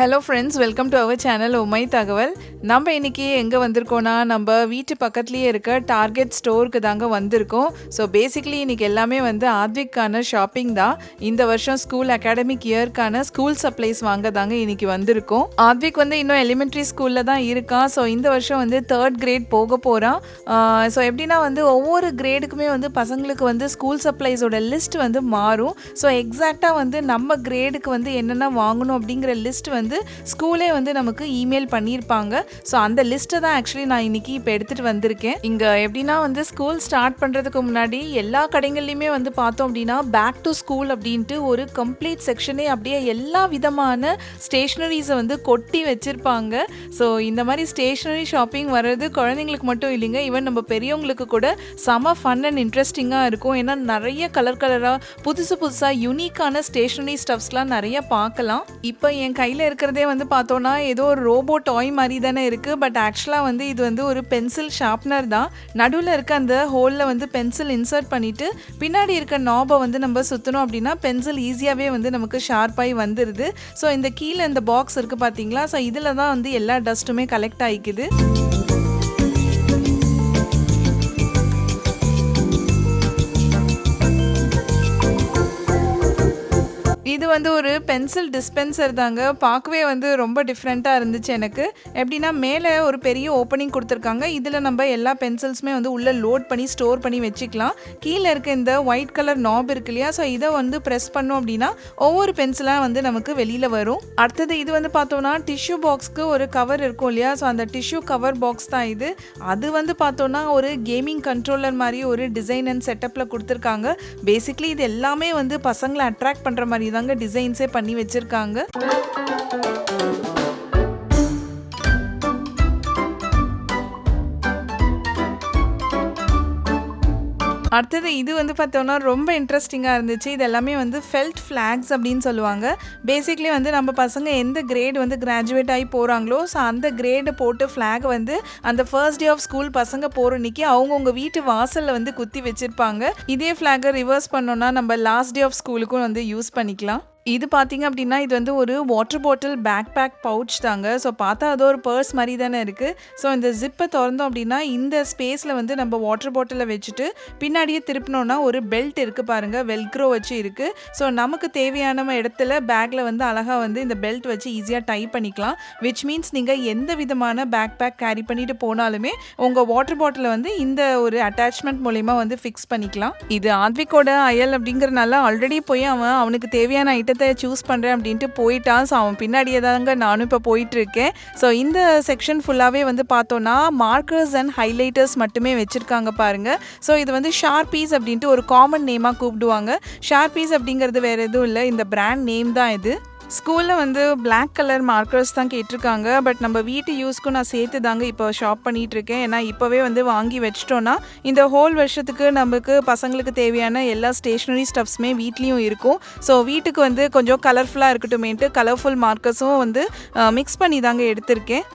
Hello friends welcome to our channel உமை தகவல் நம்ம இன்றைக்கி எங்கே வந்திருக்கோம்னா நம்ம வீட்டு பக்கத்துலேயே இருக்க டார்கெட் ஸ்டோருக்கு தாங்க வந்திருக்கோம். ஸோ பேசிக்கலி இன்னைக்கு எல்லாமே வந்து ஆத்விக்கான ஷாப்பிங் தான். இந்த வருஷம் ஸ்கூல் அகாடமிக் இயர்க்கான ஸ்கூல் சப்ளைஸ் வாங்க தாங்க இன்றைக்கி வந்திருக்கோம். ஆத்விக் வந்து இன்னும் எலிமெண்ட்ரி ஸ்கூலில் தான் இருக்கான். ஸோ இந்த வருஷம் வந்து தேர்ட் கிரேட் போக போகிறான் ஸோ எப்படின்னா வந்து ஒவ்வொரு கிரேடுக்குமே வந்து பசங்களுக்கு வந்து ஸ்கூல் சப்ளைஸோட லிஸ்ட் வந்து மாறும். ஸோ எக்ஸாக்டாக வந்து நம்ம கிரேடுக்கு வந்து என்னென்ன வாங்கணும் அப்படிங்கிற லிஸ்ட் வந்து வந்து ஸ்கூலே வந்து நமக்கு இமெயில் பண்ணியிருப்பாங்க. ஸோ அந்த லிஸ்ட்டை தான் ஆக்சுவலி நான் இன்னைக்கு இப்போ எடுத்துகிட்டு வந்திருக்கேன். இங்கே எப்படின்னா வந்து ஸ்கூல் ஸ்டார்ட் பண்ணுறதுக்கு முன்னாடி எல்லா கடைகள்லையுமே வந்து பார்த்தோம் அப்படின்னா பேக் டு ஸ்கூல் அப்படின்ட்டு ஒரு கம்ப்ளீட் செக்ஷனே அப்படியே எல்லா விதமான ஸ்டேஷ்னரிஸை வந்து கொட்டி வச்சுருப்பாங்க. ஸோ இந்த மாதிரி ஸ்டேஷ்னரி ஷாப்பிங் வர்றது குழந்தைங்களுக்கு மட்டும் இல்லைங்க. ஈவன் நம்ம பெரியவங்களுக்கு கூட செம ஃபன் அண்ட் இன்ட்ரெஸ்டிங்காக இருக்கும். ஏன்னா நிறைய கலர் கலராக புதுசு புதுசாக யூனிக்கான ஸ்டேஷ்னரி ஸ்டப்ஸ்லாம் நிறைய பார்க்கலாம். இப்போ என் கையில் இருக்கிறதே வந்து பார்த்தோன்னா ஏதோ ஒரு ரோபோ டாய் மாதிரி தானே இருக்குது பட் ஆக்சுவலாக வந்து இது வந்து ஒரு பென்சில் ஷார்ப்னர் தான். நடுவில் இருக்க அந்த ஹோலில் வந்து பென்சில் இன்சர்ட் பண்ணிவிட்டு பின்னாடி இருக்க நாபை வந்து நம்ம சுற்றணும் அப்படின்னா பென்சில் ஈஸியாகவே வந்து நமக்கு ஷார்ப்பாகி வந்துடுது ஸோ இந்த கீழே இந்த பாக்ஸ் இருக்குது பார்த்தீங்களா ஸோ இதில் தான் வந்து எல்லா டஸ்ட்டுமே கலெக்ட் ஆகிக்குது இது வந்து ஒரு பென்சில் டிஸ்பென்சர் தாங்க. பார்க்கவே வந்து ரொம்ப டிஃப்ரெண்ட்டாக இருந்துச்சு எனக்கு. எப்படின்னா மேலே ஒரு பெரிய ஓப்பனிங் கொடுத்துருக்காங்க. இதில் நம்ம எல்லா பென்சில்ஸுமே வந்து உள்ளே லோட் பண்ணி ஸ்டோர் பண்ணி வச்சுக்கலாம். கீழே இருக்க இந்த ஒயிட் கலர் நாப் இருக்கு இல்லையா? ஸோ இதை வந்து ப்ரெஸ் பண்ணோம் அப்படின்னா ஒவ்வொரு பென்சிலாக வந்து நமக்கு வெளியில் வரும். அடுத்தது இது வந்து பார்த்தோன்னா டிஷ்யூ பாக்ஸ்க்கு ஒரு கவர் இருக்கும் இல்லையா? ஸோ அந்த டிஷ்யூ கவர் பாக்ஸ் தான் இது. அது வந்து பார்த்தோன்னா ஒரு கேமிங் கண்ட்ரோலர் மாதிரி ஒரு டிசைன் அண்ட் செட்டப்பில் கொடுத்துருக்காங்க. பேசிக்லி இது எல்லாமே வந்து பசங்களை அட்ராக்ட் பண்ணுற மாதிரி தாங்க டிசைன்ஸே பண்ணி வச்சுருக்காங்க. அடுத்தது இது வந்து பார்த்தோன்னா ரொம்ப இன்ட்ரெஸ்டிங்காக இருந்துச்சு. இது எல்லாமே வந்து ஃபெல்ட் ஃப்ளாக்ஸ் அப்படின்னு சொல்லுவாங்க. பேசிக்லி வந்து நம்ம பசங்க எந்த கிரேட் வந்து கிராஜுவேட் ஆகி போகிறாங்களோ ஸோ அந்த கிரேடை போட்டு ஃப்ளாக் வந்து அந்த ஃபர்ஸ்ட் டே ஆஃப் ஸ்கூல் பசங்க போகிறன்னைக்கு அவங்கவுங்க வீட்டு வாசலில் வந்து குத்தி வச்சுருப்பாங்க. இதே ஃப்ளாகை ரிவர்ஸ் பண்ணோன்னா நம்ம லாஸ்ட் டே ஆஃப் ஸ்கூலுக்கும் வந்து யூஸ் பண்ணிக்கலாம். இது பார்த்தீங்க அப்படின்னா இது வந்து ஒரு water bottle backpack pouch தாங்க. ஸோ பார்த்தா அது ஒரு பர்ஸ் மாதிரி தானே இருக்குது ஸோ இந்த ஜிப்பை திறந்தோம் அப்படின்னா இந்த ஸ்பேஸில் வந்து நம்ம வாட்டர் பாட்டிலை வச்சுட்டு பின்னாடியே திருப்பினோன்னா ஒரு பெல்ட் இருக்குது பாருங்கள் வெல்க்ரோ வச்சு இருக்குது ஸோ நமக்கு தேவையான இடத்துல பேக்கில் வந்து அழகாக வந்து இந்த பெல்ட் வச்சு ஈஸியாக டை பண்ணிக்கலாம். விச் மீன்ஸ் நீங்கள் எந்த விதமான பேக் பேக் கேரி பண்ணிட்டு போனாலுமே உங்கள் வாட்டர் பாட்டிலை வந்து இந்த ஒரு அட்டாச்மெண்ட் மூலயமா வந்து ஃபிக்ஸ் பண்ணிக்கலாம். இது ஆத்விக்கோட அயல் அப்படிங்கிறனால ஆல்ரெடி போய் அவன் அவனுக்கு தேவையான ஐட்டத்தை சூஸ் பண்ணுறேன் அப்படின்ட்டு போயிட்டான். ஸோ அவன் பின்னாடியே தாங்க நானும் இப்போ போயிட்டுருக்கேன். ஸோ இந்த செக்ஷன் ஃபுல்லாகவே வந்து பார்த்தோன்னா மார்க்கர்ஸ் அண்ட் ஹைலைட்டர்ஸ் மட்டுமே வச்சுருக்காங்க பாருங்கள் ஸோ இது வந்து ஷார்பீஸ் அப்படின்ட்டு ஒரு காமன் நேமாக கூப்பிடுவாங்க. ஷார்பீஸ் அப்படிங்கிறது வேறு எதுவும் இல்லை. இந்த பிராண்ட் நேம் தான் இது. ஸ்கூலில் வந்து பிளாக் கலர் மார்க்கர்ஸ் தான் கேட்டிருக்காங்க. பட் நம்ம வீட்டு யூஸ்க்கும் நான் சேர்த்து தாங்க இப்போ ஷாப் பண்ணிகிட்ருக்கேன் ஏன்னா இப்போவே வந்து வாங்கி வச்சிட்டோன்னா இந்த ஹோல் வருஷத்துக்கு நமக்கு பசங்களுக்கு தேவையான எல்லா ஸ்டேஷ்னரி ஸ்டப்ஸுமே வீட்லேயும் இருக்கும். ஸோ வீட்டுக்கு வந்து கொஞ்சம் கலர்ஃபுல்லாக இருக்கட்டுமேன்ட்டு கலர்ஃபுல் மார்க்கர்ஸும் வந்து மிக்ஸ் பண்ணி தாங்க எடுத்திருக்கேன்.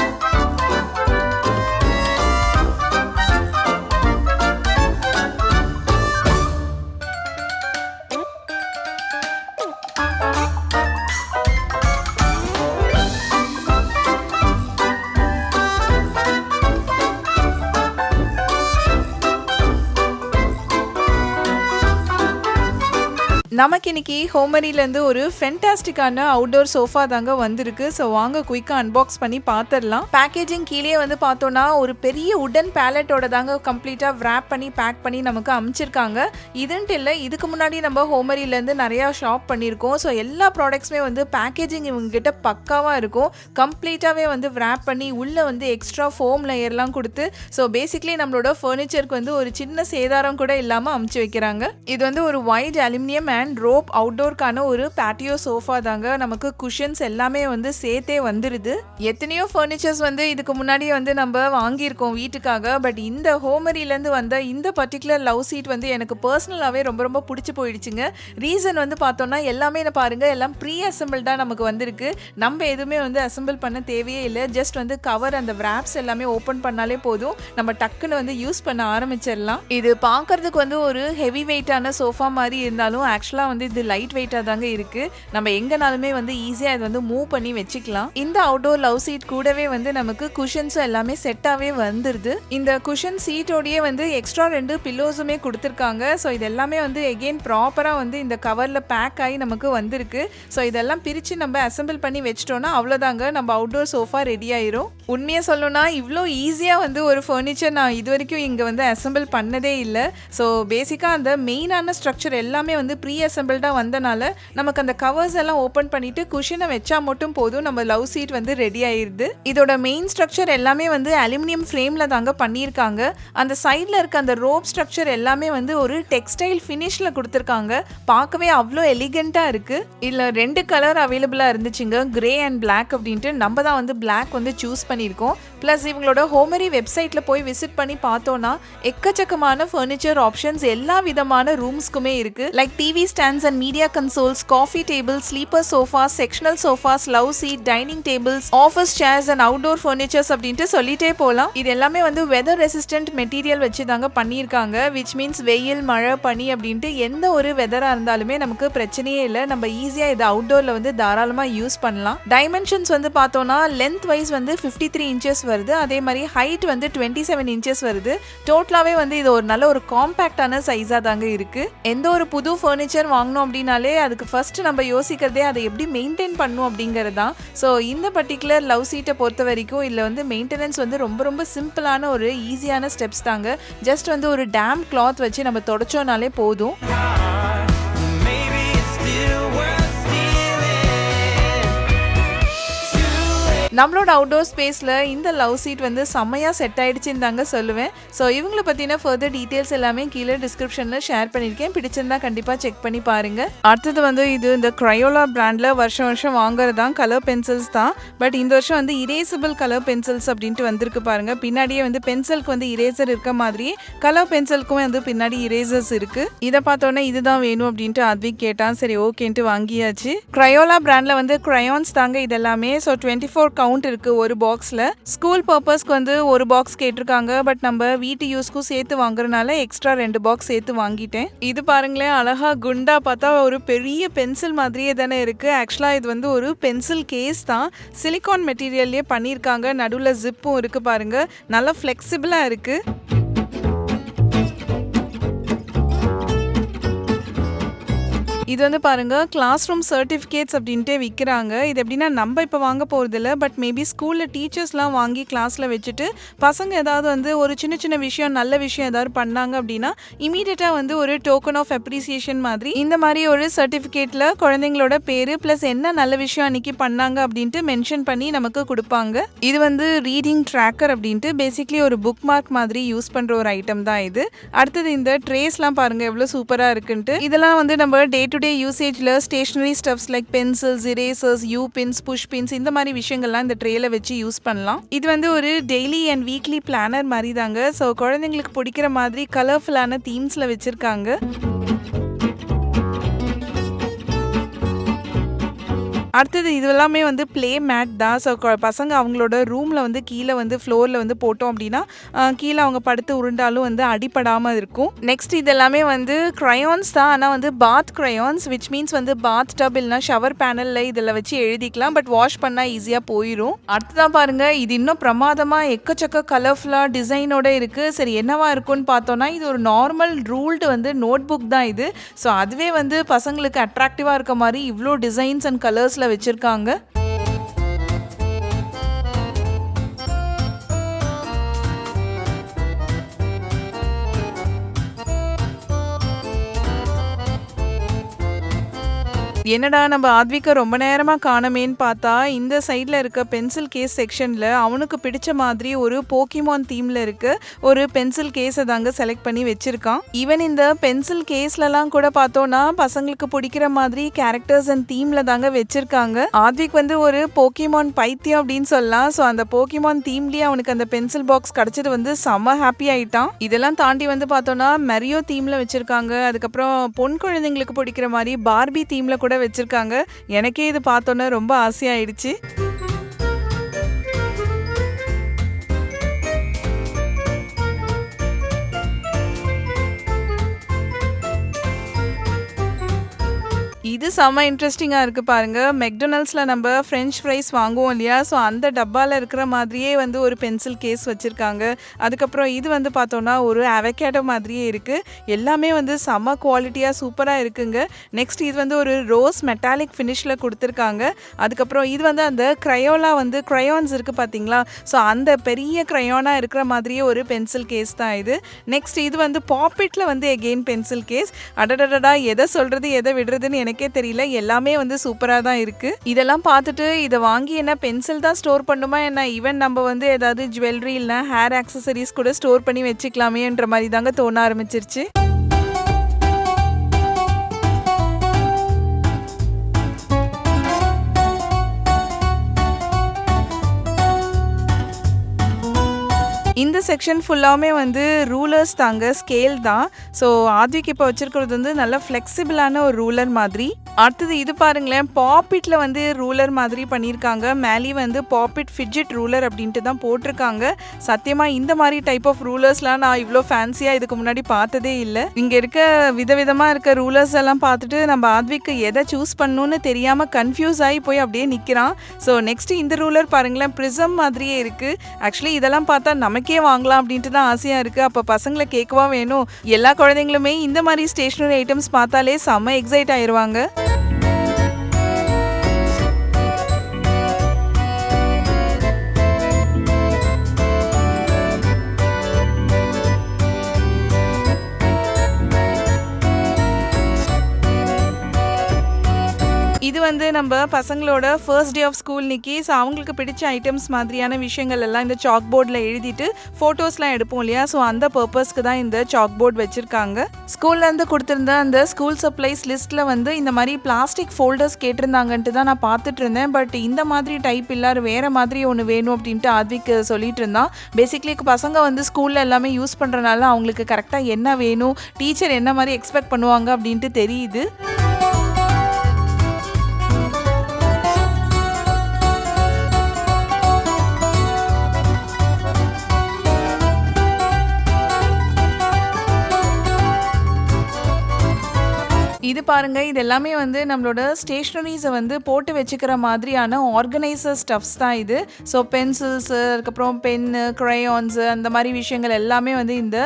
நமக்கு இன்னைக்கு ஹோமரிலேருந்து ஒரு ஃபென்டாஸ்டிக்கான அவுட்டோர் சோஃபா தாங்க வந்திருக்கு. ஸோ வாங்க குயிக்காக அன்பாக்ஸ் பண்ணி பார்த்துடலாம் பேக்கேஜிங் கீழே வந்து பார்த்தோன்னா ஒரு பெரிய உடன் பேலட்டோட தாங்க கம்ப்ளீட்டாக wrap பண்ணி பேக் பண்ணி நமக்கு அமைச்சிருக்காங்க. இதுன்ட்டு இல்லை இதுக்கு முன்னாடி நம்ம ஹோமரிலேருந்து நிறையா ஷாப் பண்ணியிருக்கோம். ஸோ எல்லா ப்ராடக்ட்ஸுமே வந்து பேக்கேஜிங் இவங்ககிட்ட பக்காவாக இருக்கும். கம்ப்ளீட்டாகவே வந்து wrap பண்ணி உள்ளே வந்து எக்ஸ்ட்ரா ஃபோம் லேயர்லாம் கொடுத்து ஸோ பேசிக்லி நம்மளோட ஃபர்னிச்சருக்கு வந்து ஒரு சின்ன சேதாரம் கூட இல்லாமல் அமுச்சு வைக்கிறாங்க. இது வந்து ஒரு ஒயிட் அலுமினியம் அண்ட் ரோப் அவுட்டோர்க்கான ஒரு பேட்டியோ சோஃபா தாங்க. நமக்கு குஷன்ஸ் எல்லாமே வந்து சேர்த்தே வந்துடுது எத்தனையோ ஃபர்னிச்சர்ஸ் வந்து இதுக்கு முன்னாடியே வந்து நம்ம வாங்கியிருக்கோம் வீட்டுக்காக. பட் இந்த ஹோமரிலேருந்து வந்த இந்த பர்டிகுலர் லவ் சீட் வந்து எனக்கு பர்சனலாகவே ரொம்ப ரொம்ப பிடிச்சி போயிடுச்சுங்க. ரீசன் வந்து பார்த்தோன்னா எல்லாமே நான் பாருங்கள் எல்லாம் ப்ரீ அசம்பிள்டாக நமக்கு வந்திருக்கு. நம்ம எதுவுமே வந்து அசம்பிள் பண்ண தேவையே இல்லை. ஜஸ்ட் வந்து கவர் அந்த wraps எல்லாமே ஓப்பன் பண்ணாலே போதும். நம்ம டக்குன்னு வந்து யூஸ் பண்ண ஆரம்பிச்சிடலாம். இது பார்க்கறதுக்கு வந்து ஒரு ஹெவி வெயிட்டான சோஃபா மாதிரி இருந்தாலும் ஆக்சுவலாக ஆக்சுவலாக வந்து இது லைட் வெயிட்டாக தாங்க இருக்குது நம்ம எங்கேனாலுமே வந்து ஈஸியாக இது வந்து மூவ் பண்ணி வச்சுக்கலாம். இந்த அவுட்டோர் லவ் சீட் கூடவே வந்து நமக்கு குஷன்ஸும் எல்லாமே செட்டாகவே வந்துடுது இந்த குஷன் சீட்டோடயே வந்து எக்ஸ்ட்ரா ரெண்டு பில்லோஸுமே கொடுத்துருக்காங்க. ஸோ இது எல்லாமே வந்து எகெயின் ப்ராப்பராக வந்து இந்த கவரில் பேக் ஆகி நமக்கு வந்திருக்கு. ஸோ இதெல்லாம் பிரித்து நம்ம அசெம்பிள் பண்ணி வச்சிட்டோன்னா அவ்வளோதாங்க நம்ம அவுட்டோர் சோஃபா ரெடி ஆயிரும். உண்மையாக சொல்லணும்னா இவ்வளோ ஈஸியாக வந்து ஒரு ஃபர்னிச்சர் நான் இது வரைக்கும் இங்கே வந்து அசெம்பிள் பண்ணதே இல்லை. ஸோ பேசிக்காக அந்த மெயினான ஸ்ட்ரக்சர் எல்லாமே வந்து ப்ரீ அசெம்பிள்டாக வந்தனால நமக்கு அந்த கவர்ஸ் எல்லாம் ஓப்பன் பண்ணிவிட்டு குஷினை வச்சா மட்டும் போதும் நம்ம லவ் சீட் வந்து ரெடி ஆயிடுது இதோட மெயின் ஸ்ட்ரக்சர் எல்லாமே வந்து அலுமினியம் ஃப்ரேமில் தாங்க பண்ணியிருக்காங்க. அந்த சைடில் இருக்க அந்த ரோப் ஸ்ட்ரக்சர் எல்லாமே வந்து ஒரு டெக்ஸ்டைல் ஃபினிஷில் கொடுத்துருக்காங்க. பார்க்கவே அவ்வளோ எலிகண்ட்டாக இருக்குது இதில் ரெண்டு கலர் அவைலபிளாக இருந்துச்சுங்க. கிரே அண்ட் பிளாக் அப்படின்ட்டு. நம்ம தான் வந்து பிளாக் வந்து சூஸ் பண்ணியிருக்கோம். ப்ளஸ் இவங்களோட ஹோமரி வெப்சைட்டில் போய் விசிட் பண்ணி பார்த்தோன்னா எக்கச்சக்கமான ஃபர்னிச்சர் ஆப்ஷன்ஸ் எல்லா விதமான ரூம்ஸ்க்குமே இருக்குது like TV stands and media consoles coffee table sleeper sofas sectional sofas love seat dining tables office chairs and outdoor furnitures அப்படின்ட்டு சொல்லிட்டே போகலாம் இது எல்லாமே வந்து வெதர் ரெசிஸ்டன்ட் மெட்டீரியல் வச்சு தாங்க பண்ணியிருக்காங்க. விச் மீன்ஸ் வெயில் மழை பனி அப்படின்ட்டு எந்த ஒரு வெதராக இருந்தாலுமே நமக்கு பிரச்சனையே இல்லை. நம்ம ஈஸியாக இதை அவுட்டோரில் வந்து தாராளமாக யூஸ் பண்ணலாம். டைமென்ஷன்ஸ் வந்து பார்த்தோன்னா லென்த் வைஸ் வந்து ஃபிஃப்டி த்ரீ இன்ச்சஸ் வருது. அதே மாதிரி ஹைட் வந்து டுவெண்ட்டி செவன் இன்ச்சஸ் வருது டோட்டலாகவே வந்து இது ஒரு நல்ல ஒரு காம்பேக்டான சைஸாக தாங்க இருக்குது எந்த ஒரு புது ஃபர்னிச்சர் வாங்கணும் அப்படின்னாலே அதுக்கு ஃபர்ஸ்ட் நம்ம யோசிக்கிறதே அதை எப்படி மெயின்டைன் பண்ணும் அப்படிங்கிறது தான். ஸோ இந்த பர்டிகுலர் லவ் சீட்டை பொறுத்த வரைக்கும் இதில் வந்து மெயின்டெனன்ஸ் வந்து ரொம்ப ரொம்ப சிம்பிளான ஒரு ஈஸியான ஸ்டெப்ஸ் தாங்க. ஜஸ்ட் வந்து ஒரு டேம் கிளாத் வச்சு நம்ம தொடச்சோனாலே போதும். நம்மளோட அவுட்டோர் ஸ்பேஸில் இந்த லவ் சீட் வந்து செம்மையாக செட் ஆகிடுச்சின்னு தாங்க சொல்லுவேன். ஸோ இவங்கள பற்றின ஃபர்தர் டீட்டெயில்ஸ் எல்லாமே கீழே டிஸ்கிரிப்ஷனில் ஷேர் பண்ணியிருக்கேன். பிடிச்சிருந்தா கண்டிப்பாக செக் பண்ணி பாருங்கள் அடுத்தது வந்து இது இந்த க்ரையோலா பிராண்டில் வருஷம் வருஷம் வாங்குறது தான் கலர் பென்சில்ஸ் தான். பட் இந்த வருஷம் வந்து இரேசபிள் கலர் பென்சில்ஸ் அப்படின்ட்டு வந்திருக்கு பாருங்க. பின்னாடியே வந்து பென்சிலுக்கு வந்து இரேசர் இருக்க மாதிரி கலர் பென்சிலுக்கும் வந்து பின்னாடி இரேசர்ஸ் இருக்கு. இதை பார்த்தோன்னே இதுதான் வேணும் அப்படின்ட்டு அத்விக் கேட்டான். சரி ஓகேன்ட்டு வாங்கியாச்சு. க்ரையோலா பிராண்டில் வந்து க்ரையான்ஸ் தாங்க இதெல்லாமே. ஸோ டுவெண்ட்டி ஃபோர் கவுண்ட் இருக்குது ஒரு பாக்ஸில் ஸ்கூல் பர்பஸ்க்கு வந்து ஒரு பாக்ஸ் கேட்டிருக்காங்க பட் நம்ம வீட்டு யூஸ்க்கும் சேர்த்து வாங்குறதுனால எக்ஸ்ட்ரா ரெண்டு பாக்ஸ் சேர்த்து வாங்கிட்டேன். இது பாருங்களேன் அழகா குண்டா பார்த்தா ஒரு பெரிய பென்சில் மாதிரியே தானே இருக்குது ஆக்சுவலாக இது வந்து ஒரு பென்சில் கேஸ் தான். சிலிகான் மெட்டீரியல்லே பண்ணியிருக்காங்க. நடுவில் ஜிப்பும் இருக்குது பாருங்கள் நல்லா ஃப்ளெக்சிபிளாக இருக்குது இது வந்து பாருங்க கிளாஸ் ரூம் சர்டிஃபிகேட்ஸ் அப்படின்ட்டு விற்கிறாங்க இது எப்படின்னா நம்ம இப்போ வாங்க போகிறதில்ல பட் மேபி ஸ்கூலில் டீச்சர்ஸ்லாம் வாங்கி கிளாஸில் வச்சுட்டு பசங்க ஏதாவது வந்து ஒரு சின்ன சின்ன விஷயம் நல்ல விஷயம் ஏதாவது பண்ணாங்க அப்படின்னா இமீடியட்டாக வந்து ஒரு டோக்கன் ஆஃப் அப்ரிசியேஷன் மாதிரி இந்த மாதிரி ஒரு சர்டிஃபிகேட்டில் குழந்தைங்களோட பேர் ப்ளஸ் என்ன நல்ல விஷயம் அன்னைக்கு பண்ணாங்க அப்படின்ட்டு மென்ஷன் பண்ணி நமக்கு கொடுப்பாங்க. இது வந்து ரீடிங் ட்ராக்கர் அப்படின்ட்டு பேசிக்லி ஒரு புக் மார்க் மாதிரி யூஸ் பண்ணுற ஒரு ஐட்டம் தான் இது. அடுத்தது இந்த ட்ரேஸ்லாம் பாருங்க எவ்வளோ சூப்பராக இருக்குன்ட்டு. இதெல்லாம் வந்து நம்ம day to day யூசேஜில் stationery stuffs like pencils erasers U pins push pins இந்த மாதிரி விஷயங்கள்லாம் இந்த ட்ரேல வச்சு யூஸ் பண்ணலாம். இது வந்து ஒரு டெய்லி அண்ட் வீக்லி பிளானர் மாதிரி தாங்க. ஸோ குழந்தைங்களுக்கு பிடிக்கிற மாதிரி கலர்ஃபுல்லான தீம்ஸில் வச்சுருக்காங்க. அடுத்தது இது எல்லாமே வந்து ப்ளே மேட் தான் ஸோ பசங்க அவங்களோட ரூமில் வந்து கீழே வந்து ஃப்ளோரில் வந்து போட்டோம் அப்படின்னா கீழே அவங்க படுத்து உருண்டாலும் வந்து அடிப்படாமல் இருக்கும். நெக்ஸ்ட் இது எல்லாமே வந்து க்ரையான்ஸ் தான். ஆனால் வந்து பாத் க்ரையான்ஸ் விச் மீன்ஸ் வந்து பாத் டப் இல்லைனா ஷவர் பேனலில் இதில் வச்சு எழுதிக்கலாம். பட் வாஷ் பண்ணால் ஈஸியாக போயிடும் அடுத்ததான் பாருங்க இது இன்னும் பிரமாதமாக எக்கச்சக்க கலர்ஃபுல்லாக டிசைனோட இருக்குது சரி என்னவா இருக்கும்னு பார்த்தோன்னா இது ஒரு நார்மல் ரூல்டு வந்து நோட் புக் தான் இது. ஸோ அதுவே வந்து பசங்களுக்கு அட்ராக்டிவாக இருக்க மாதிரி இவ்வளோ டிசைன்ஸ் அண்ட் கலர்ஸில் வச்சுருக்காங்க. என்னடா நம்ம ஆத்விக்க ரொம்ப நேரமாக காணமேன்னு பார்த்தா இந்த சைடில் இருக்க பென்சில் கேஸ் செக்ஷனில் அவனுக்கு பிடிச்ச மாதிரி ஒரு போக்கிமான் தீமில் இருக்க. ஒரு பென்சில் கேஸை தாங்க செலக்ட் பண்ணி வச்சுருக்கான். ஈவன் இந்த பென்சில் கேஸ்லலாம் கூட பார்த்தோன்னா பசங்களுக்கு பிடிக்கிற மாதிரி கேரக்டர்ஸ் அண்ட் தீமில் தாங்க வச்சுருக்காங்க. ஆத்விக் வந்து ஒரு போக்கிமான் பைத்தியம் அப்படின்னு சொல்லலாம். ஸோ அந்த போக்கிமான் தீம்லேயே அவனுக்கு அந்த பென்சில் பாக்ஸ் கிடச்சது வந்து செம்ம ஹாப்பி ஆயிட்டான். இதெல்லாம் தாண்டி வந்து பார்த்தோன்னா மெரியோ தீமில் வச்சுருக்காங்க. அதுக்கப்புறம் பொன் குழந்தைங்களுக்கு பிடிக்கிற மாதிரி பார்பி தீமில் கூட வச்சிருக்காங்க. எனக்கே இது பார்த்தோன்னே ரொம்ப ஆசையாயிடுச்சு. இது செம்ம இன்ட்ரெஸ்டிங்காக இருக்குது பாருங்கள் மெக்டொனல்ஸில் நம்ம ஃப்ரெஞ்ச் ஃப்ரைஸ் வாங்குவோம் இல்லையா? ஸோ அந்த டப்பாவில் இருக்கிற மாதிரியே வந்து ஒரு பென்சில் கேஸ் வச்சுருக்காங்க அதுக்கப்புறம் இது வந்து பார்த்தோன்னா ஒரு அவகேடோ மாதிரியே இருக்குது எல்லாமே வந்து செம்ம குவாலிட்டியாக சூப்பராக இருக்குங்க. நெக்ஸ்ட் இது வந்து ஒரு ரோஸ் மெட்டாலிக் ஃபினிஷில் கொடுத்துருக்காங்க அதுக்கப்புறம் இது வந்து அந்த க்ரையோலா வந்து க்ரையான்ஸ் இருக்குது பார்த்தீங்களா? ஸோ அந்த பெரிய க்ரையோனாக இருக்கிற மாதிரியே ஒரு பென்சில் கேஸ் தான் இது. நெக்ஸ்ட் இது வந்து பாப்பிட்டில் வந்து எகெயின் பென்சில் கேஸ். அடடடடா! எதை சொல்கிறது எதை விடுறதுன்னு எனக்கு தெரியல. எல்லாமே வந்து சூப்பரா தான் இருக்கு. இதெல்லாம் பார்த்துட்டு இதை வாங்கி என்ன பென்சில் தான் ஸ்டோர் பண்ணுமா என்ன? ஈவன் நம்ம வந்து ஏதாவது ஜுவல்லரி இல்ல ஹேர் ஆக்சசரிஸ் கூட ஸ்டோர் பண்ணி வச்சுக்கலாமேன்ற மாதிரி தாங்க தோண ஆரம்பிச்சிருச்சு. இந்த செக்ஷன் ஃபுல்லாவுமே வந்து ரூலர்ஸ் தாங்க. ஸ்கேல் தான். ஸோ ஆத்விக் இப்போ வச்சிருக்கிறது வந்து நல்ல ஃப்ளெக்சிபிளான ஒரு ரூலர் மாதிரி. அடுத்தது இது பாருங்களேன். பாப்பிட்ல வந்து ரூலர் மாதிரி பண்ணியிருக்காங்க. மேலேயும் வந்து பாப்பிட் ஃபிட்ஜெட் ரூலர் அப்படின்ட்டு தான் போட்டிருக்காங்க. சத்தியமா இந்த மாதிரி டைப் ஆஃப் ரூலர்ஸ்லாம் நான் இவ்வளோ ஃபேன்சியாக இதுக்கு முன்னாடி பார்த்ததே இல்லை இங்கே இருக்க விதவிதமாக இருக்க ரூலர்ஸ் எல்லாம் பார்த்துட்டு நம்ம ஆத்விக்கு எதை சூஸ் பண்ணணும்னு தெரியாம கன்ஃப்யூஸ் ஆகி போய் அப்படியே நிற்கிறான் ஸோ நெக்ஸ்ட் இந்த ரூலர் பாருங்களேன். ப்ரிசம் மாதிரியே இருக்கு. ஆக்சுவலி இதெல்லாம் பார்த்தா நமக்கு வாங்கலாம் அப்படின்ட்டு தான் ஆசையா இருக்கு. அப்ப பசங்களை கேட்கவா வேணும்? எல்லா குழந்தைங்களுமே இந்த மாதிரி ஸ்டேஷனரி ஐட்டம்ஸ் பார்த்தாலே செம்ம எக்ஸைட் ஆயிருவாங்க. இது வந்து நம்ம பசங்களோட ஃபர்ஸ்ட் டே ஆஃப் ஸ்கூல் நிற்கி ஸோ அவங்களுக்கு பிடிச்ச ஐட்டம்ஸ் மாதிரியான விஷயங்கள் எல்லாம் இந்த சாக் போர்டில் எழுதிட்டு ஃபோட்டோஸ்லாம் எடுப்போம் இல்லையா? ஸோ அந்த பர்பஸ்க்கு தான் இந்த சாக் போர்ட் வச்சுருக்காங்க ஸ்கூல்லேருந்து கொடுத்துருந்த அந்த ஸ்கூல் சப்ளைஸ் லிஸ்ட்ல வந்து இந்த மாதிரி பிளாஸ்டிக் ஃபோல்டர்ஸ் கேட்டிருந்தாங்கன்ட்டு தான் நான் பார்த்துட்டு இருந்தேன். பட் இந்த மாதிரி டைப் இல்லாரு வேற மாதிரி ஒன்று வேணும் அப்படின்ட்டு ஆத்விக் சொல்லிட்டு இருந்தான். பேசிக்கலி பசங்க வந்து ஸ்கூல்ல எல்லாமே யூஸ் பண்றனால அவங்களுக்கு கரெக்டாக என்ன வேணும், டீச்சர் என்ன மாதிரி எக்ஸ்பெக்ட் பண்ணுவாங்க அப்படின்ட்டு தெரியுது. இது பாருங்க. இது எல்லாமே வந்து நம்மளோட ஸ்டேஷ்னரிஸை வந்து போட்டு வச்சுக்கிற மாதிரியான ஆர்கனைசர் ஸ்டஃப்ஸ் தான் இது. ஸோ பென்சில்ஸு அதுக்கப்புறம் பென்னு, க்ரையான்ஸு அந்த மாதிரி விஷயங்கள் எல்லாமே வந்து இந்த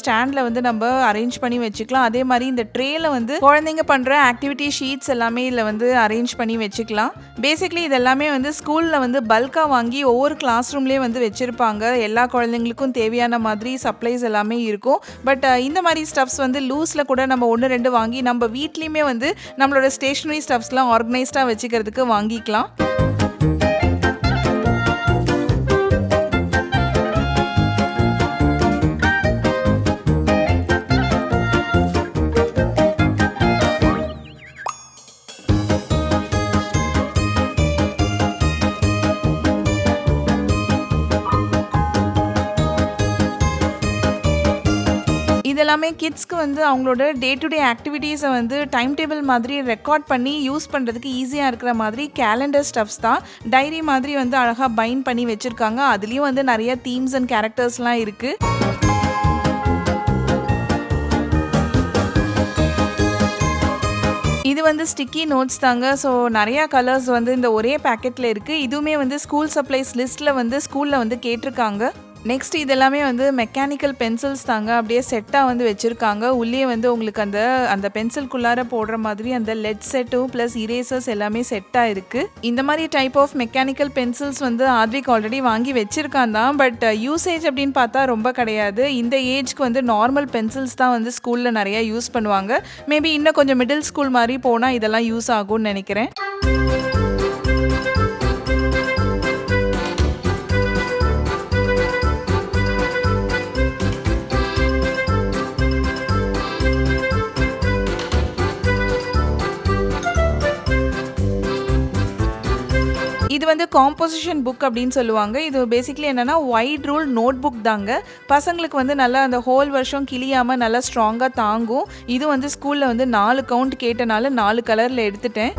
ஸ்டாண்டில் வந்து நம்ம அரேஞ்ச் பண்ணி வச்சுக்கலாம். அதே மாதிரி இந்த ட்ரேல வந்து குழந்தைங்க பண்ணுற ஆக்டிவிட்டி ஷீட்ஸ் எல்லாமே இதில் வந்து அரேஞ்ச் பண்ணி வச்சுக்கலாம். பேசிக்கலி இது எல்லாமே வந்து ஸ்கூலில் வந்து பல்காக வாங்கி ஒவ்வொரு கிளாஸ் ரூம்லேயே வந்து வச்சுருப்பாங்க எல்லா குழந்தைங்களுக்கும் தேவையான மாதிரி சப்ளைஸ் எல்லாமே இருக்கும். பட் இந்த மாதிரி ஸ்டஃப்ஸ் வந்து லூஸில் கூட நம்ம 1, 2 வாங்கி நம்ம வீட்லேயுமே வந்து நம்மளோட ஸ்டேஷனரி ஸ்டஃப்ஸ்லாம் ஆர்கனைஸ்டா வச்சுக்கிறதுக்கு வாங்கிக்கலாம். எல்லாமே கிட்ஸ்க்கு வந்து அவங்களோட டே டு டே ஆக்டிவிட்டீஸை வந்து டைம் டேபிள் மாதிரி ரெக்கார்ட் பண்ணி யூஸ் பண்ணுறதுக்கு ஈஸியாக இருக்கிற மாதிரி கேலண்டர் ஸ்டஃப்ஸ் தான். டைரி மாதிரி வந்து அழகாக பைண்ட் பண்ணி வச்சுருக்காங்க அதுலேயும் வந்து நிறைய தீம்ஸ் அண்ட் கேரக்டர்ஸ்லாம் இருக்குது இது வந்து ஸ்டிக்கி நோட்ஸ் தாங்க. ஸோ நிறையா கலர்ஸ் வந்து இந்த ஒரே பேக்கெட்டில் இருக்குது இதுவுமே வந்து ஸ்கூல் சப்ளைஸ் லிஸ்ட்டில் வந்து ஸ்கூலில் வந்து கேட்டிருக்காங்க. நெக்ஸ்ட் இது எல்லாமே வந்து மெக்கானிக்கல் பென்சில்ஸ் தாங்க. அப்படியே செட்டாக வந்து வச்சுருக்காங்க உள்ளே வந்து உங்களுக்கு அந்த அந்த பென்சில்குள்ளார போடுற மாதிரி அந்த லெட் செட்டும் ப்ளஸ் இரேசர்ஸ் எல்லாமே செட்டாக இருக்குது இந்த மாதிரி டைப் ஆஃப் மெக்கானிக்கல் பென்சில்ஸ் வந்து ஆத்விக் ஆல்ரெடி வாங்கி வச்சுருக்கான் தான். பட் யூசேஜ் uh, அப்படின்னு பார்த்தா ரொம்ப கிடையாது. இந்த ஏஜ்க்கு வந்து நார்மல் பென்சில்ஸ் தான் வந்து ஸ்கூலில் நிறையா யூஸ் பண்ணுவாங்க. மேபி இன்னும் கொஞ்சம் மிடில் ஸ்கூல் மாதிரி போனால் இதெல்லாம் யூஸ் ஆகும்னு நினைக்கிறேன் வந்து காம்போசிஷன் புக் அப்படின்னு சொல்லுவாங்க. இது பேசிக்கலி என்னென்னா ஒயிட் ரூல் நோட் புக் தாங்க. பசங்களுக்கு வந்து நல்லா அந்த ஹோல் வருஷம் கிளியாமல் நல்லா ஸ்ட்ராங்காக தாங்கும். இது வந்து ஸ்கூலில் வந்து நாலு கவுண்ட் கேட்டனால நாலு கலரில் எடுத்துட்டேன்.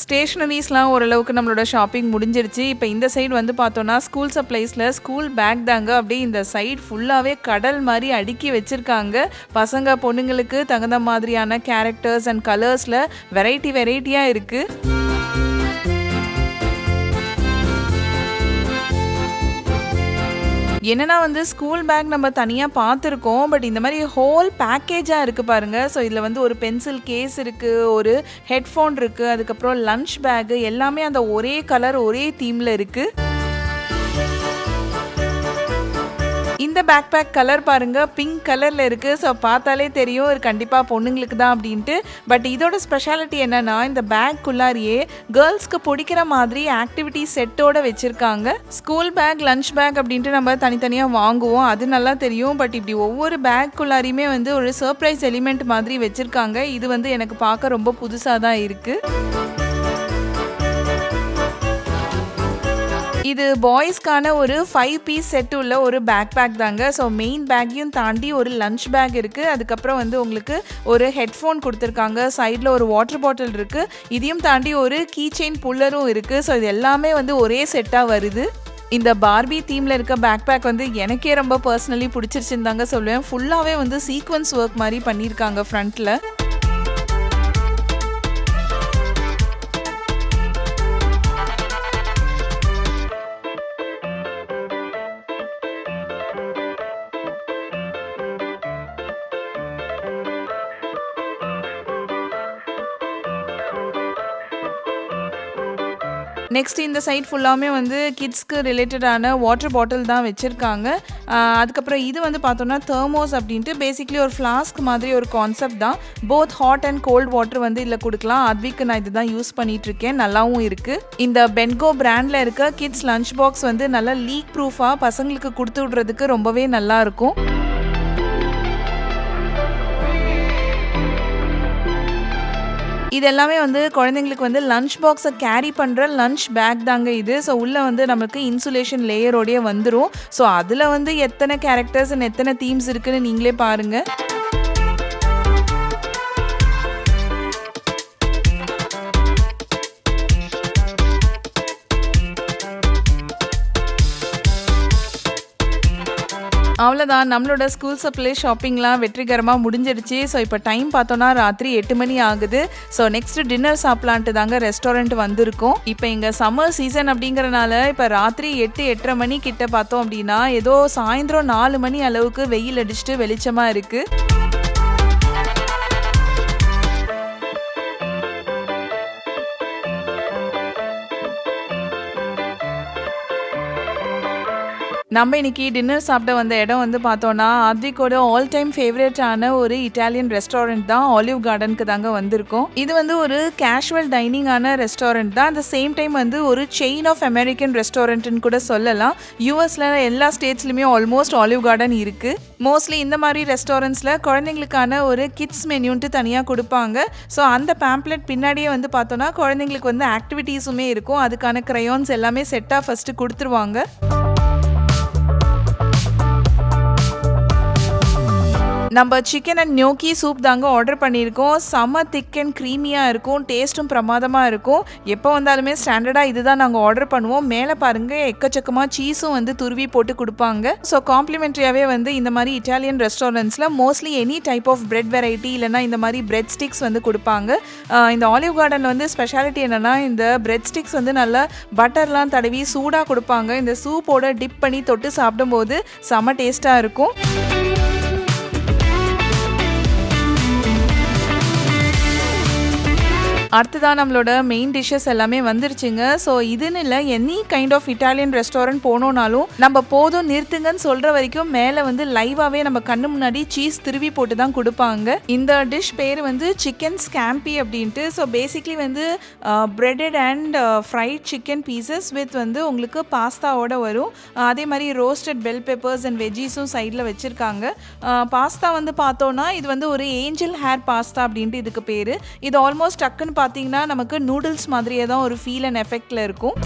ஸ்டேஷ்னரிஸ்லாம் ஓரளவுக்கு நம்மளோட ஷாப்பிங் முடிஞ்சிருச்சு இப்போ இந்த சைடு வந்து பார்த்தோன்னா ஸ்கூல் சப்ளைஸில் ஸ்கூல் பேக் தாங்க அப்படியே இந்த சைடு ஃபுல்லாகவே கடல் மாதிரி அடுக்கி வச்சுருக்காங்க பசங்க பொண்ணுங்களுக்கு தகுந்த மாதிரியான கேரக்டர்ஸ் அண்ட் கலர்ஸில் வெரைட்டி வெரைட்டியாக இருக்குது என்னன்னா வந்து ஸ்கூல் பேக் நம்ம தனியாக பார்த்துருக்கோம் பட் இந்த மாதிரி ஹோல் பேக்கேஜாக இருக்குது பாருங்கள் ஸோ இதில் வந்து ஒரு பென்சில் கேஸ் இருக்குது ஒரு ஹெட்ஃபோன் இருக்குது அதுக்கப்புறம் லஞ்ச் பேக்கு எல்லாமே அந்த ஒரே கலர் ஒரே தீமில் இருக்குது இந்த பேக் பேக் கலர் பாருங்க பிங்க் கலர்ல இருக்கு. ஸோ பார்த்தாலே தெரியும். இது கண்டிப்பா பொண்ணுங்களுக்கு தான் அப்படின்ட்டு. பட் இதோட ஸ்பெஷாலிட்டி என்னன்னா இந்த பேக் குள்ளாரியே கேர்ள்ஸ்க்கு பிடிக்கிற மாதிரி ஆக்டிவிட்டி செட்டோட வச்சிருக்காங்க. ஸ்கூல் பேக் லஞ்ச் பேக் அப்படின்ட்டு நம்ம தனித்தனியாக வாங்குவோம். அது நல்லா தெரியும். பட் இப்படி ஒவ்வொரு பேக் குள்ளாரியுமே வந்து ஒரு சர்ப்ரைஸ் எலிமெண்ட் மாதிரி வச்சிருக்காங்க. இது வந்து எனக்கு பார்க்க ரொம்ப புதுசாக தான் இருக்குது இது பாய்ஸ்க்கான ஒரு ஃபைவ் பீஸ் செட் உள்ள ஒரு பேக் பேக் தாங்க ஸோ மெயின் பேக்கையும் தாண்டி ஒரு லஞ்ச் பேக் இருக்குது அதுக்கப்புறம் வந்து உங்களுக்கு ஒரு ஹெட்ஃபோன் கொடுத்துருக்காங்க. சைடில் ஒரு வாட்டர் பாட்டில் இருக்குது இதையும் தாண்டி ஒரு கீ செயின் புல்லரும் இருக்குது ஸோ இது எல்லாமே வந்து ஒரே செட்டாக வருது. இந்த பார்பி தீமில் இருக்க பேக் பேக் வந்து எனக்கே ரொம்ப பர்சனலி பிடிச்சிருச்சுன்னு தாங்க சொல்லுவேன். ஃபுல்லாகவே வந்து சீக்வன்ஸ் ஒர்க் மாதிரி பண்ணியிருக்காங்க ஃப்ரண்ட்டில் நெக்ஸ்ட் இந்த சைட் ஃபுல்லாமே வந்து கிட்ஸ்க்கு ரிலேட்டடான வாட்டர் பாட்டில் தான் வச்சுருக்காங்க. அதுக்கப்புறம் இது வந்து பார்த்தோம்னா தெர்மோஸ் அப்படின்ட்டு பேசிக்லி ஒரு ஃப்ளாஸ்க் மாதிரி ஒரு கான்செப்ட் தான். Both hot and cold water வந்து இதில் கொடுக்கலாம். அத்விக்கு நான் இதுதான் யூஸ் பண்ணிட்டு இருக்கேன் நல்லாவும் இருக்குது இந்த பென்கோ பிராண்டில் இருக்க கிட்ஸ் லஞ்ச் பாக்ஸ் வந்து நல்லா லீக் ப்ரூஃபாக பசங்களுக்கு கொடுத்து விட்றதுக்கு ரொம்பவே நல்லாயிருக்கும் இது எல்லாமே வந்து குழந்தைங்களுக்கு வந்து லஞ்ச் பாக்ஸை கேரி பண்ணுற லஞ்ச் பேக் தாங்க இது. ஸோ உள்ளே வந்து நமக்கு இன்சுலேஷன் லேயரோடய வந்துடும் ஸோ அதில் வந்து எத்தனை கேரக்டர்ஸ் அண்ட் எத்தனை தீம்ஸ் இருக்குன்னு நீங்களே பாருங்கள் அவ்வளோதான் நம்மளோட ஸ்கூல் சப்ளை ஷாப்பிங்லாம் வெற்றிகரமாக முடிஞ்சிருச்சு. ஸோ இப்போ டைம் பார்த்தோன்னா ராத்திரி எட்டு மணி ஆகுது. ஸோ நெக்ஸ்ட் டின்னர் சாப்பிட்லான்ட்டு தாங்க ரெஸ்டாரண்ட் வந்திருக்கோம். இப்போ இங்கே சம்மர் சீசன் அப்படிங்கிறனால இப்போ ராத்திரி எட்டு எட்டரை மணி கிட்ட பார்த்தோம் அப்படின்னா ஏதோ சாயந்தரம் நாலு மணி அளவுக்கு வெயில் அடிச்சுட்டு வெளிச்சமாக இருக்குது நம்ம இன்னைக்கு டின்னர் சாப்பிட்ட வந்த இடம் வந்து பார்த்தோன்னா அத்விக்கோட ஆல் டைம் ஃபேவரேட்டான ஒரு இட்டாலியன் ரெஸ்டாரண்ட் தான் ஆலிவ் கார்டனுக்கு தாங்க வந்திருக்கோம். இது வந்து ஒரு கேஷுவல் டைனிங்கான ரெஸ்டாரண்ட் தான். அந்த சேம் டைம் வந்து ஒரு செயின் ஆஃப் அமெரிக்கன் ரெஸ்டாரண்ட்னு கூட சொல்லலாம். யூஎஸ்ல எல்லா ஸ்டேட்ஸ்லையுமே ஆல்மோஸ்ட் ஆலிவ் கார்டன் இருக்குது மோஸ்ட்லி இந்த மாதிரி ரெஸ்டாரண்ட்ஸில் குழந்தைங்களுக்கான ஒரு கிட்ஸ் மெனுன்ட்டு தனியாக கொடுப்பாங்க. ஸோ அந்த பேம்ப்ளெட் பின்னாடியே வந்து பார்த்தோன்னா குழந்தைங்களுக்கு வந்து ஆக்டிவிட்டீஸுமே இருக்கும். அதுக்கான க்ரையான்ஸ் எல்லாமே செட்டாக ஃபஸ்ட்டு கொடுத்துருவாங்க. நம்ம சிக்கன் அண்ட் ஞோக்கி சூப் தாங்க ஆர்டர் பண்ணியிருக்கோம். செம்ம திக் அண்ட் க்ரீமியாக இருக்கும். டேஸ்ட்டும் பிரமாதமாக இருக்கும். எப்போ வந்தாலுமே ஸ்டாண்டர்டாக இதுதான் நாங்கள் ஆர்டர் பண்ணுவோம். மேலே பாருங்கள் எக்கச்சக்கமாக சீஸும் வந்து துருவி போட்டு கொடுப்பாங்க. ஸோ காம்ப்ளிமெண்ட்ரியாகவே வந்து இந்த மாதிரி Italian ரெஸ்டாரண்ட்ஸில் mostly any type of bread variety இல்லைனா இந்த மாதிரி பிரெட் ஸ்டிக்ஸ் வந்து கொடுப்பாங்க. இந்த ஆலிவ் கார்டனில் வந்து ஸ்பெஷாலிட்டி என்னென்னா இந்த பிரெட் ஸ்டிக்ஸ் வந்து நல்லா பட்டர்லாம் தடவி சூடாக கொடுப்பாங்க. இந்த சூப்போட டிப் பண்ணி தொட்டு சாப்பிடும்போது செம்ம டேஸ்ட்டாக இருக்கும். அடுத்ததான் நம்மளோட மெயின் டிஷ்ஷஸ் எல்லாமே வந்துருச்சுங்க. ஸோ இதுன்னு இல்லை any kind of Italian restaurant போனோம்னாலும் நம்ம போதும் நிறுத்துங்கன்னு சொல்கிற வரைக்கும் மேலே வந்து லைவாகவே நம்ம கண்ணு முன்னாடி சீஸ் திருவி போட்டு தான் கொடுப்பாங்க. இந்த டிஷ் பேர் வந்து சிக்கன் ஸ்கேம்பி அப்படின்ட்டு. ஸோ பேசிக்லி வந்து breaded and fried chicken pieces with வந்து உங்களுக்கு பாஸ்தாவோட வரும். அதே மாதிரி ரோஸ்டட் பெல் பெப்பர்ஸ் அண்ட் வெஜ்ஜீஸும் சைடில் வச்சுருக்காங்க. பாஸ்தா வந்து பார்த்தோன்னா இது வந்து ஒரு ஏஞ்சல் ஹேர் பாஸ்தா அப்படின்ட்டு இதுக்கு பேர். இது ஆல்மோஸ்ட் டக்குன்னு பார்த்தீங்கன்னா நமக்கு நூடுல்ஸ் மாதிரியே தான் ஒரு ஃபீல் அண்ட் எஃபெக்டில் இருக்கும்.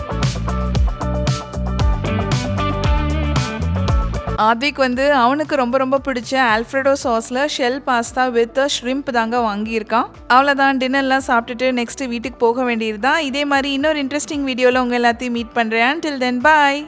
ஆதிக் வந்து அவனுக்கு ரொம்ப ரொம்ப பிடிச்ச ஆல்ஃப்ரெடோ சாஸில் ஷெல் பாஸ்தா வித் ஷ்ரிம்ப் தாங்க வாங்கியிருக்கான். அவ்வளோதான் டின்னர்லாம் சாப்பிட்டுட்டு நெக்ஸ்ட் வீட்டுக்கு போக வேண்டியது தான் இதே மாதிரி இன்னொரு இன்ட்ரெஸ்டிங் வீடியோவில் உங்கள் எல்லாத்தையும் மீட் பண்ணுறேன் டில் தென் பாய்